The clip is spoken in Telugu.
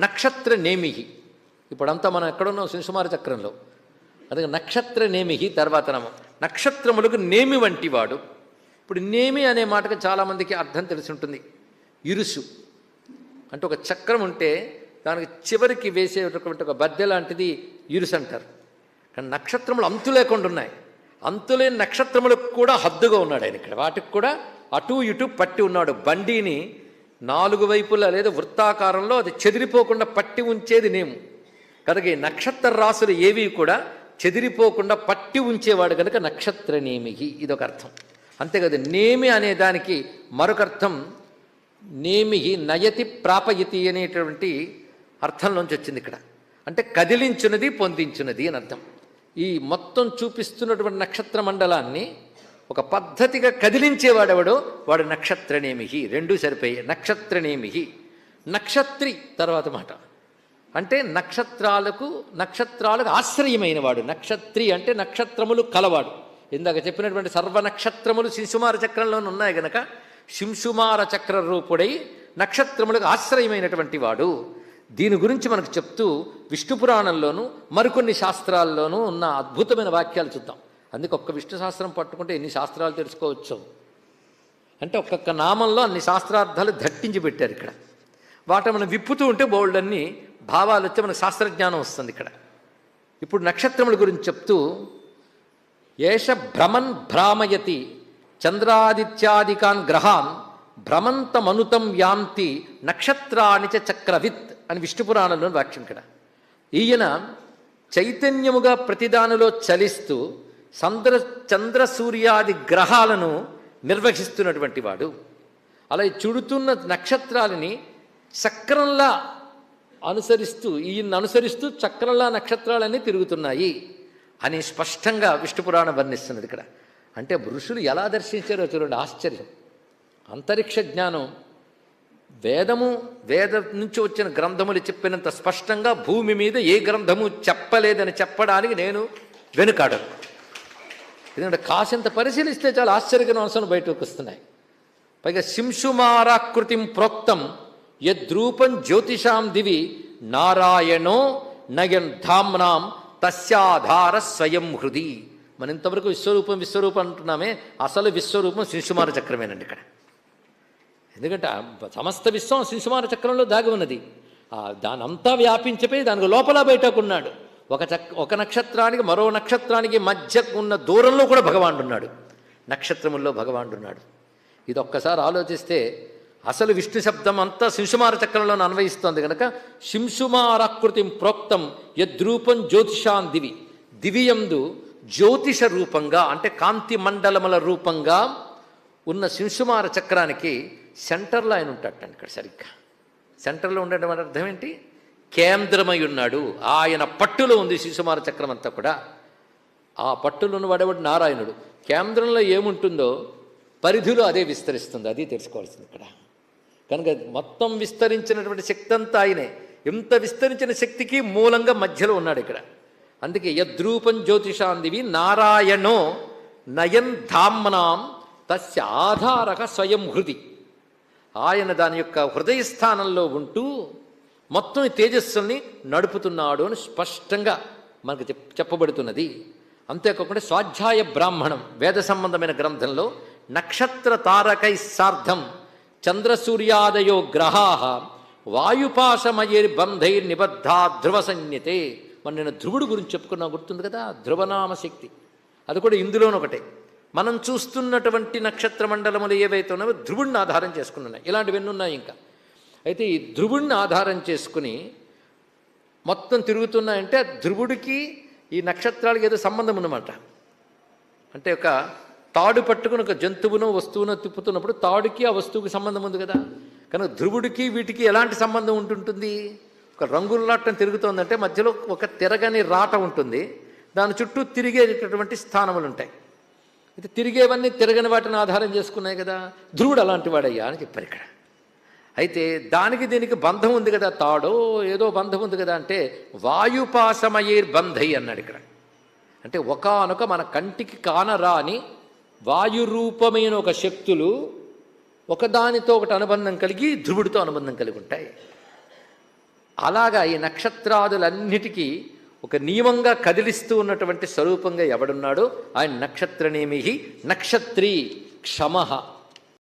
నక్షత్ర నేమిహి. ఇప్పుడంతా మనం ఎక్కడున్నాం? శిశుమార చక్రంలో. అందుకే నక్షత్ర నేమిహి తర్వాత నక్షత్రములకు నేమి వంటివాడు ఇప్పుడు నేమి అనే మాటకు చాలామందికి అర్థం తెలిసి ఉంటుంది. ఇరుసు. అంటే ఒక చక్రం ఉంటే దానికి చివరికి వేసేటటువంటి ఒక బద్దె లాంటిది ఇరుసు అంటారు. కానీ నక్షత్రములు అంతు లేకుండా ఉన్నాయి. అంతులేని నక్షత్రములకు కూడా హద్దుగా ఉన్నాడు ఆయన ఇక్కడ. వాటికి కూడా అటు ఇటు పట్టి ఉన్నాడు. బండిని నాలుగు వైపులా లేదా వృత్తాకారంలో అది చెదిరిపోకుండా పట్టి ఉంచేది నేము కనుక ఈ నక్షత్ర రాసులు ఏవి కూడా చెదిరిపోకుండా పట్టి ఉంచేవాడు కనుక నక్షత్ర నేమికి ఇదొక అర్థం. అంతేకాదు నేమి అనే దానికి మరొక అర్థం నేమిహి నయతి ప్రాపయతి అనేటువంటి అర్థంలోంచి వచ్చింది ఇక్కడ. అంటే కదిలించున్నది పొందించున్నది అని అర్థం. ఈ మొత్తం చూపిస్తున్నటువంటి నక్షత్ర మండలాన్ని ఒక పద్ధతిగా కదిలించేవాడెవడో? వాడు నక్షత్రనేమిహి. రెండూ సరిపోయాయి. నక్షత్రనేమిహి. నక్షత్రి తర్వాత మాట. అంటే నక్షత్రాలకు నక్షత్రాలకు ఆశ్రయమైన వాడు నక్షత్రి అంటే నక్షత్రములు కలవాడు. ఇందాక చెప్పినటువంటి సర్వ నక్షత్రములు శిశుమార చక్రంలోనే ఉన్నాయి గనక శింశుమార చక్ర రూపుడై నక్షత్రములకు ఆశ్రయమైనటువంటి వాడు. దీని గురించి మనకు చెప్తూ విష్ణు పురాణంలోనూ మరికొన్ని శాస్త్రాల్లోనూ ఉన్న అద్భుతమైన వాక్యాలు చూద్దాం. అందుకే ఒక్క విష్ణు శాస్త్రం పట్టుకుంటే ఎన్ని శాస్త్రాలు తెలుసుకోవచ్చు? అంటే ఒక్కొక్క నామంలో అన్ని శాస్త్రార్థాలు దట్టించి పెట్టారు ఇక్కడ. వాటి మనం విప్పుతూ ఉంటే బోల్డ్ అన్ని భావాలు వచ్చి మనకు శాస్త్రజ్ఞానం వస్తుంది ఇక్కడ. ఇప్పుడు నక్షత్రముల గురించి చెప్తూ ఏష భ్రమన్ భ్రామయతి చంద్రాదిత్యాదికాన్ గ్రహాన్ భ్రమంతమనుతం యాంతి నక్షత్రాని చ చక్రవిత్ అని విష్ణు పురాణంలోని వాక్యం ఇక్కడ. ఈయన చైతన్యముగా ప్రతిదానిలో చలిస్తూ చంద్ర చంద్ర సూర్యాది గ్రహాలను నిర్వహిస్తున్నటువంటి వాడు. అలా చుడుతున్న నక్షత్రాలని చక్రంలా అనుసరిస్తూ ఈయన్ని అనుసరిస్తూ చక్రంలా నక్షత్రాలన్నీ తిరుగుతున్నాయి అని స్పష్టంగా విష్ణు పురాణం వర్ణిస్తున్నది ఇక్కడ. అంటే ఋషులు ఎలా దర్శించారో చూడండి ఆశ్చర్యం. అంతరిక్ష జ్ఞానం వేదము వేద నుంచి వచ్చిన గ్రంథములు చెప్పినంత స్పష్టంగా భూమి మీద ఏ గ్రంథము చెప్పలేదని చెప్పడానికి నేను వెనుకాడను. ఎందుకంటే కాసింత పరిశీలిస్తే చాలా ఆశ్చర్యకరమైన అంశాలు బయటకు వస్తున్నాయి. పైగా శింషుమారాకృతిం ప్రోక్తం యద్రూపం జ్యోతిషాం దివి నారాయణో నయన్ ధామ్నాం తస్యాధార స్వయం హృది. మన ఇంతవరకు విశ్వరూపం విశ్వరూపం అంటున్నామే. అసలు విశ్వరూపం శింషుమార చక్రమేనండి ఇక్కడ. ఎందుకంటే సమస్త విశ్వం శింషుమార చక్రంలో దాగి ఉన్నది. దానంతా వ్యాపించిపోయి దానికి లోపల బయటకున్నాడు ఒక చక్ ఒక నక్షత్రానికి మరో నక్షత్రానికి మధ్య ఉన్న దూరంలో కూడా భగవానుడున్నాడు నక్షత్రముల్లో భగవానుడున్నాడు ఇది ఒక్కసారి ఆలోచిస్తే అసలు విష్ణు శబ్దం అంతా శింశుమార చక్రంలో అన్వయిస్తోంది కనుక శింశుమారాకృతిం ప్రోక్తం యద్రూపం జ్యోతిషాన్ దివి. దివియందు జ్యోతిష రూపంగా అంటే కాంతి మండలముల రూపంగా ఉన్న శింశుమార చక్రానికి సెంటర్లో ఆయన ఉంటాడటండి ఇక్కడ సరిగ్గా. సెంటర్లో ఉండడం అర్థం ఏంటి? కేంద్రమై ఉన్నాడు ఆయన పట్టులో ఉంది శిశుమార చక్రం అంతా కూడా. ఆ పట్టులో ఉన్న వాడేవాడు? నారాయణుడు. కేంద్రంలో ఏముంటుందో పరిధిలో అదే విస్తరిస్తుంది. అది తెలుసుకోవాల్సింది ఇక్కడ. కనుక మొత్తం విస్తరించినటువంటి శక్తి అంతా ఆయనే. ఎంత విస్తరించిన శక్తికి మూలంగా మధ్యలో ఉన్నాడు ఇక్కడ. అందుకే యద్రూపం జ్యోతిషాందివి నారాయణో నయన్ ధామ్నాం తస్య ఆధారక స్వయం హృది. ఆయన దాని యొక్క హృదయస్థానంలో ఉంటూ మొత్తం తేజస్సుల్ని నడుపుతున్నాడు అని స్పష్టంగా మనకు చెప్ చెప్పబడుతున్నది. అంతేకాకుండా స్వాధ్యాయ బ్రాహ్మణం వేద సంబంధమైన గ్రంథంలో నక్షత్ర తారకై సార్ధం చంద్రసూర్యాదయో గ్రహా వాయుపాశమయే బంధైర్ నిబద్ధా ధ్రువ సంజ్ఞతే. మన నేను ధ్రువుడు గురించి చెప్పుకున్నా గుర్తుంది కదా? ధ్రువనామ శక్తి. అది కూడా ఇందులోనొకటే మనం చూస్తున్నటువంటి నక్షత్ర మండలములు ఏవైతే ఉన్నాయో ధ్రువుడిని ఆధారం చేసుకున్నాయి ఇలాంటివన్నీ ఉన్నాయి ఇంకా. అయితే ఈ ధ్రువుడిని ఆధారం చేసుకుని మొత్తం తిరుగుతున్నాయంటే ధ్రువుడికి ఈ నక్షత్రాలకి ఏదో సంబంధం ఉన్నమాట. అంటే ఒక తాడు పట్టుకుని ఒక జంతువునో వస్తువునో తిప్పుతున్నప్పుడు తాడుకి ఆ వస్తువుకి సంబంధం ఉంది కదా. కనుక ధ్రువుడికి వీటికి ఎలాంటి సంబంధం ఉంటుంటుంది? ఒక రంగులాటం తిరుగుతోందంటే మధ్యలో ఒక తిరగని రాట ఉంటుంది. దాని చుట్టూ తిరిగేటటువంటి స్థానములు ఉంటాయి. అయితే తిరిగేవన్నీ తిరగని వాటిని ఆధారం చేసుకున్నాయి కదా. ధ్రువుడు అలాంటి వాడయ్యా అని చెప్పారు ఇక్కడ. అయితే దానికి దీనికి బంధం ఉంది కదా తాడో ఏదో బంధం ఉంది కదా అంటే వాయుపాసమయేర్ బంధై అన్నాడు ఇక్కడ. అంటే ఒకానొక మన కంటికి కానరాని వాయురూపమైన ఒక శక్తులు ఒకదానితో ఒకటి అనుబంధం కలిగి ధ్రువుడితో అనుబంధం కలిగి ఉంటాయి. అలాగా ఈ నక్షత్రాదులన్నిటికీ ఒక నియమంగా కదిలిస్తూ ఉన్నటువంటి స్వరూపంగా ఎవడున్నాడో ఆయన నక్షత్రనేమి నక్షత్రి క్షమ